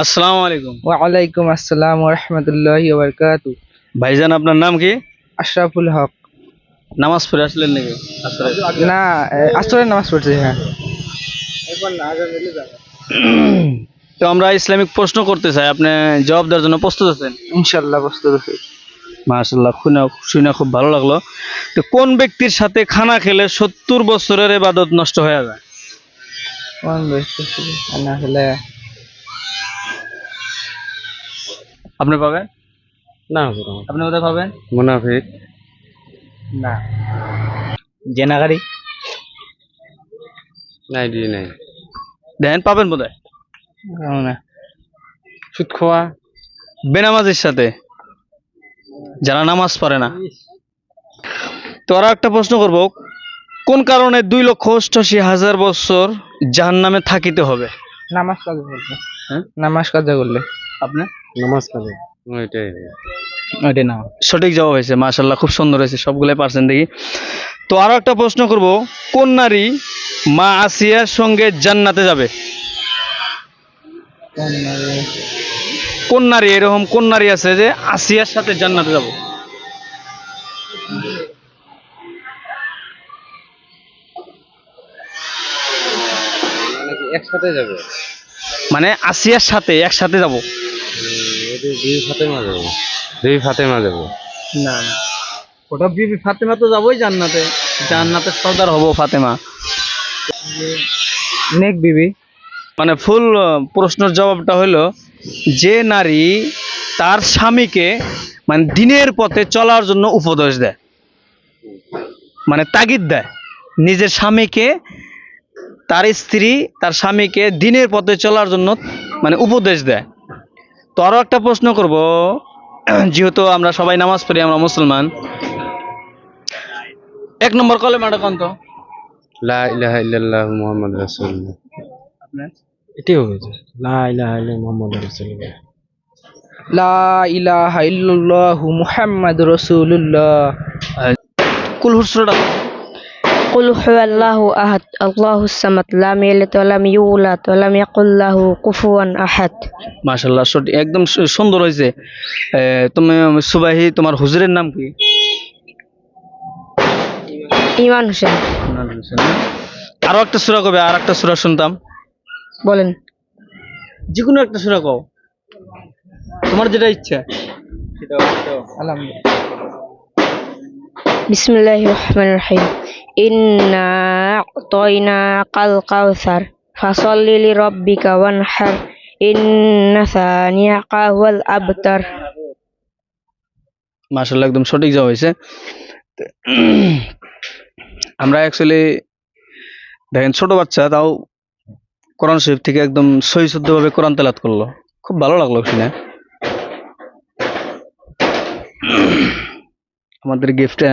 আসসালামু আলাইকুম। ওয়ালাইকুম আসসালাম রহমতুল্লাহ বারকাতু ভাইজান আপনার নাম কি? আশরাফুল হক। নামাজ পড়ে আসলেন নাকি? না আসরের নামাজ পড়ছি হ্যাঁ। তো আমরা ইসলামিক প্রশ্ন করতে চাই আপনি জবাব দেওয়ার জন্য প্রস্তুত আছেন? ইনশাল্লাহ প্রস্তুত আছি। মাশাল্লাহ শুনে শুনে খুব ভালো লাগল। তো কোন ব্যক্তির সাথে খানা খেলে সত্তর বছরের এবাদত নষ্ট হয়ে যায়? কোন ব্যক্তি ছিল? না হলে আপনি পাবেন? না আপনি কোথায় পাবেন? মুনাফিক। না। জেনাগারি নাই দিয়ে নাই। দেখেন পাবেন বোধহয়? না। সুদ খাওয়া বেনামাজের সাথে? যারা নামাজ পড়ে না। তো আরও একটা প্রশ্ন করব কোন কারণে দুই লক্ষ অষ্টাশি হাজার বছর জাহান নামে থাকিতে হবে? নামাজ কাজে করলে। হ্যাঁ? নামাজ কাজে করলে। আপনি? নামাজ কাজে ওইটাই। ওইটাই না। সঠিক জবাব হয়েছে মাশাল্লাহ খুব সুন্দর হয়েছে সবগুলোই পারছেন দেখি। তো আরও একটা প্রশ্ন করব কোন নারী মা আসিয়ার সঙ্গে জান্নাতে যাবে? কোন নারী? এরকম কোন নারী আছে যে আসিয়ার সাথে জান্নাতে যাব? মানে একসাথে যাবে? মানে আসিয়ার সাথে একসাথে যাব। দুই ফাতেমা যাব দুই ফাতেমা যাব না না। ওটা বিবি ফাতেমা তো যাবোই জান্নাতে। জান্নাতে সর্দার হব ফাতেমা। নেক বিবি। মানে ফুল প্রশ্নের জবাবটা হলো যে নারী তার স্বামীকে মানে দিনের পথে চলার জন্য উপদেশ দেয়। মানে তাগিদ দেয়। নিজের স্বামীকে তার স্ত্রী তার স্বামীকে দিনের পথে চলার জন্য মানে উপদেশ দেয়। তো আরও একটা প্রশ্ন করব। যেহেতু আমরা সবাই নামাজ পড়ি আমরা মুসলমান। এক নম্বর কলেমাটা কোন তো? লা ইলাহা ইল্লাল্লাহু মুহাম্মাদুর রাসূলুল্লাহ। আপনার? এটাই হবে লা ইলাহা ইল্লাল্লাহু মুহাম্মাদুর রাসূলুল্লাহ। লা ইলাহা ইল্লাল্লাহু মুহাম্মাদুর রাসূলুল্লাহ। কুল হুসরটা قل هو الله أحد الله الصمد لم يلد ولم يولد ولم يقل له كفوا أحد মাশাল্লাহ সঠিক একদম সু- সুন্দর হয়েছে এ, তুমি সুবাহি তোমার হুজুরের নাম কি ইমান হোসেন আরো একটা সুরা কবে আর একটা সুরা শুনতাম বলেন যে কোনো একটা সুরা কও তোমার যেটা ইচ্ছা আলহামদুলিল্লাহ بسم الله الرحمن ইন্না আ'তাইনাকাল কাউসার ফাসাল্লি লিরাব্বিকা ওয়ানহার ইন্না সানিয়াকা হুয়াল আবতার মাশাআল্লাহ, একদম সঠিক যাওয়া হয়েছে। আমরা অ্যাকচুয়ালি দেখেন, ছোট বাচ্চা, তাও কোরআন শরীফ থেকে একদম সহি শুদ্ধভাবে কোরআন তেলাত করল। খুব ভালো লাগল শুনে। আমাদের গিফটে